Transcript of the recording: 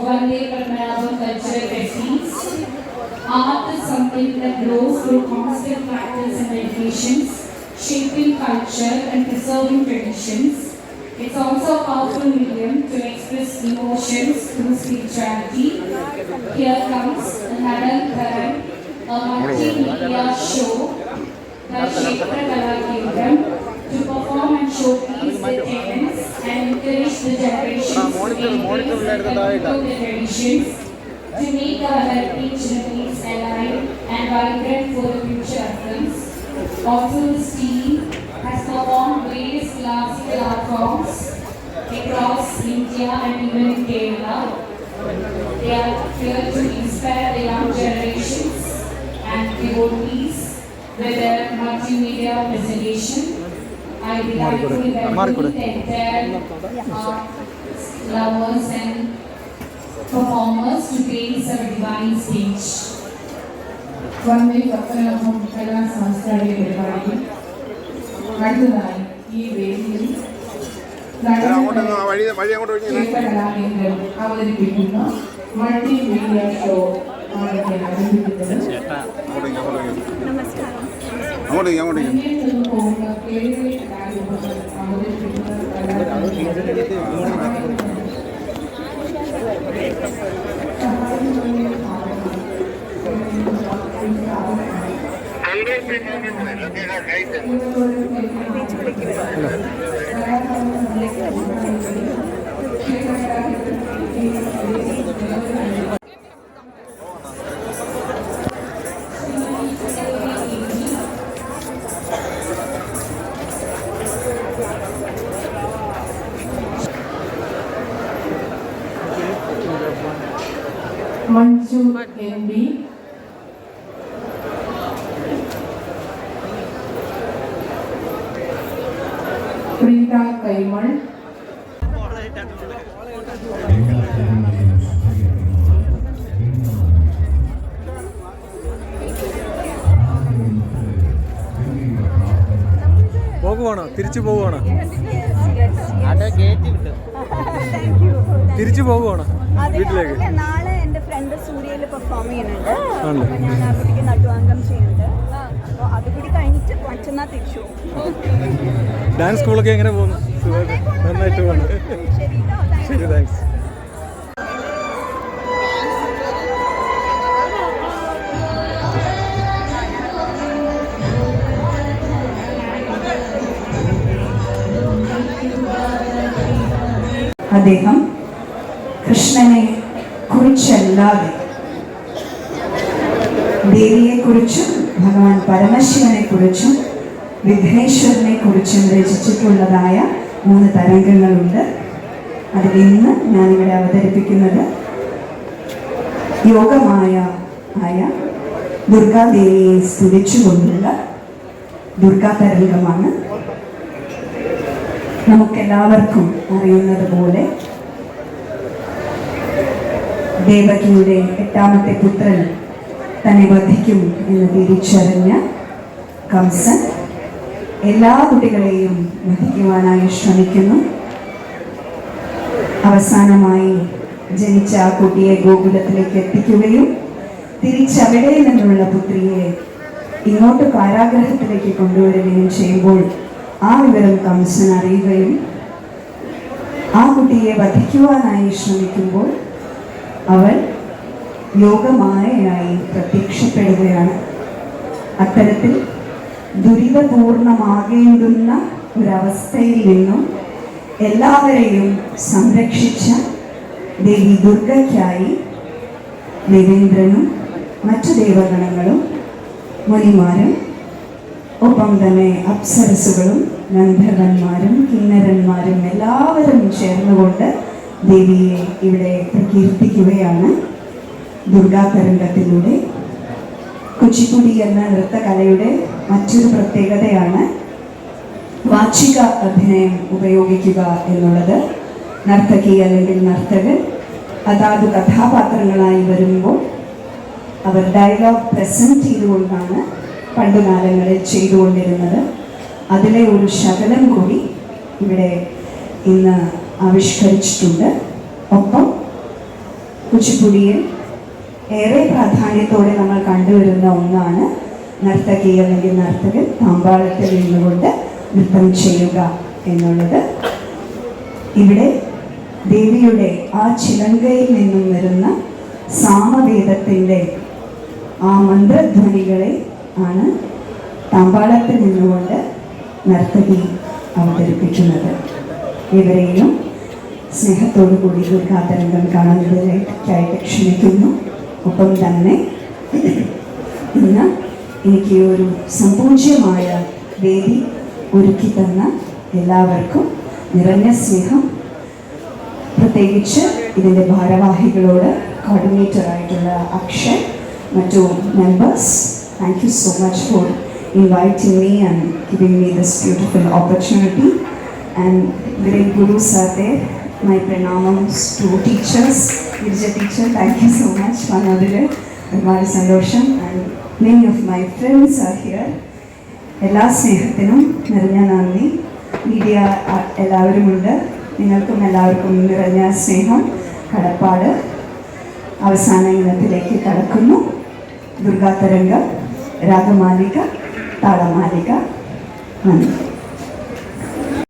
Vande Padmanabhan Cultural Techniques. Art is something that grows through constant practice and dedications, shaping culture and preserving traditions. It's also a powerful medium to express emotions through spirituality. Here comes Nadal Karan, a multimedia show by Kshetra Kala Kendram to perform and showcase their talents and encourage the generations to embrace and continue to make our heritage remains alive and vibrant for the future reference. Also, this team has performed various classical art forms across India and even in Kerala. They are here to inspire the young generations and devotees with their multimedia presentation. I would like to welcome the entire art lovers and performers to grace our divine stage. വന്ദേ പത്മനാഭം കലാ സാംസ്കാരിക പരിപാടി അടുത്തതായി ഈ വേദിയിൽ കലാകേന്ദ്രം അവതരിപ്പിക്കുന്ന. Multi media show ആണ് ഞാൻ അവതരിപ്പിക്കുന്നത് അങ്ങോട്ട് മഞ്ജു എം ബി പ്രീത കൈമൾ. പോകുവാണോ? തിരിച്ചു പോവുകയാണോ അത് ഗേറ്റ് വിട്ടു. തിരിച്ചു പോവുകയാണോ അതെ, വീട്ടിലേക്ക്. നാളെ എന്റെ ഫ്രണ്ട് സൂര്യയിൽ പെർഫോം ചെയ്യുന്നുണ്ട്? അപ്പൊ ഞാൻ ആ കുട്ടിക്ക് നടുവാങ്കം ചെയ്യുന്നുണ്ട്. അപ്പൊ അത് കൂടി കഴിഞ്ഞിട്ട് മറ്റന്നാ തിരിച്ചു ഡാൻസ് സ്കൂളൊക്കെ എങ്ങനെ പോകുന്നു? നന്നായിട്ട് പോകുന്നു. ശരി താങ്ക്സ് അദ്ദേഹം കൃഷ്ണനെ കുറിച്ചല്ലാതെ ദേവിയെ കുറിച്ചും ഭഗവാൻ പരമശിവനെ കുറിച്ചും വിഘ്നേശ്വരനെ കുറിച്ചും രചിച്ചിട്ടുള്ളതായ മൂന്ന് തരംഗങ്ങളുണ്ട്. അതിൽ ഇന്ന് ഞാനിവിടെ അവതരിപ്പിക്കുന്നത് യോഗമായ ആയ ദുർഗാദേവിയെ സ്തുതിച്ചുകൊണ്ടുള്ള ദുർഗാ തരംഗമാണ് നമുക്കെല്ലാവർക്കും അറിയുന്നത് പോലെ ദേവകിയുടെ എട്ടാമത്തെ പുത്രൻ തന്നെ വധിക്കും എന്ന് തിരിച്ചറിഞ്ഞ കംസൻ എല്ലാ കുട്ടികളെയും വധിക്കുവാനായി ശ്രമിക്കുന്നു. അവസാനമായി ജനിച്ച ആ കുട്ടിയെ ഗോകുലത്തിലേക്ക് എത്തിക്കുകയും തിരിച്ചവിടെ നിന്നുള്ള പുത്രിയെ ഇങ്ങോട്ട് കാരാഗ്രഹത്തിലേക്ക് കൊണ്ടുവരികയും ചെയ്യുമ്പോൾ ആ വിവരം കംസൻ അറിയുകയും ആ കുട്ടിയെ വധിക്കുവാനായി ശ്രമിക്കുമ്പോൾ അവൾ യോഗമായയായി പ്രത്യക്ഷപ്പെടുകയാണ്. അത്തരത്തിൽ ദുരിതപൂർണമാകേണ്ടുന്ന ഒരവസ്ഥയിൽ നിന്നും എല്ലാവരെയും സംരക്ഷിച്ച ദേവി ദുർഗയ്ക്കായി ദേവേന്ദ്രനും മറ്റു ദേവഗണങ്ങളും മുനിമാരും ഒപ്പം തന്നെ അപ്സരസുകളും ഗന്ധർവന്മാരും കിന്നരന്മാരും എല്ലാവരും ചേർന്നുകൊണ്ട് ദേവിയെ ഇവിടെ പ്രകീർത്തിക്കുകയാണ് ദുർഗാതരംഗത്തിലൂടെ. കുച്ചിപ്പുടി എന്ന നൃത്തകലയുടെ മറ്റൊരു പ്രത്യേകതയാണ് വാചിക അഭിനയം ഉപയോഗിക്കുക എന്നുള്ളത്. നർത്തകി അല്ലെങ്കിൽ നർത്തകൻ അതാത് കഥാപാത്രങ്ങളായി വരുമ്പോൾ അവർ ഡയലോഗ് പ്രസന്റ് ചെയ്തുകൊണ്ടാണ് പണ്ട് കാലങ്ങളിൽ ചെയ്തുകൊണ്ടിരുന്നത്. അതിലെ ഒരു ശകലം കൂടി ഇവിടെ ഇന്ന് ആവിഷ്കരിച്ചിട്ടുണ്ട്. ഒപ്പം കുച്ചിപ്പുടിയിൽ ഏറെ പ്രാധാന്യത്തോടെ നമ്മൾ കണ്ടുവരുന്ന ഒന്നാണ് നർത്തകി അല്ലെങ്കിൽ നർത്തകൻ താമ്പാളത്തിൽ നിന്നുകൊണ്ട് നൃത്തം ചെയ്യുക എന്നുള്ളത്. ഇവിടെ ദേവിയുടെ ആ ചിലങ്കയിൽ നിന്നും വരുന്ന സാമവേദത്തിന്റെ ആ മന്ത്രധ്വനികളെ ആണ് താമ്പാളത്തിൽ നിന്നുകൊണ്ട് നർത്തകി അവതരിപ്പിക്കുന്നത്. ഇവരെയും സ്നേഹത്തോടു കൂടി ദുർഗാതരംഗം കാണുന്നതിലേക്കായിട്ട് ക്ഷണിക്കുന്നു. ഒപ്പം തന്നെ ഇന്ന് എനിക്ക് ഒരു സമ്പൂജ്യമായ വേദി ഒരുക്കി തന്ന എല്ലാവർക്കും നിറഞ്ഞ സ്നേഹം. പ്രത്യേകിച്ച് ഇതിന്റെ ഭാരവാഹികളോട് കോർഡിനേറ്ററായിട്ടുള്ള അക്ഷയ് മറ്റു members thank you so much for inviting me and giving me this beautiful opportunity and great guru are my പ്രണാമംസ് to teachers Girija teacher thank you so much വന്നതിൽ ഒരുപാട് സന്തോഷം. And many of my friends are here എല്ലാ സ്നേഹത്തിനും നിറഞ്ഞ നന്ദി. Media എല്ലാവരും എല്ലാവരുമുണ്ട്. നിങ്ങൾക്കും എല്ലാവർക്കും നിറഞ്ഞ സ്നേഹം കടപ്പാട് അവസാന ഇനത്തിലേക്ക് കടക്കുന്നു. ദുർഗാതരംഗം രാഗമാലിക താളമാലിക. നന്ദി.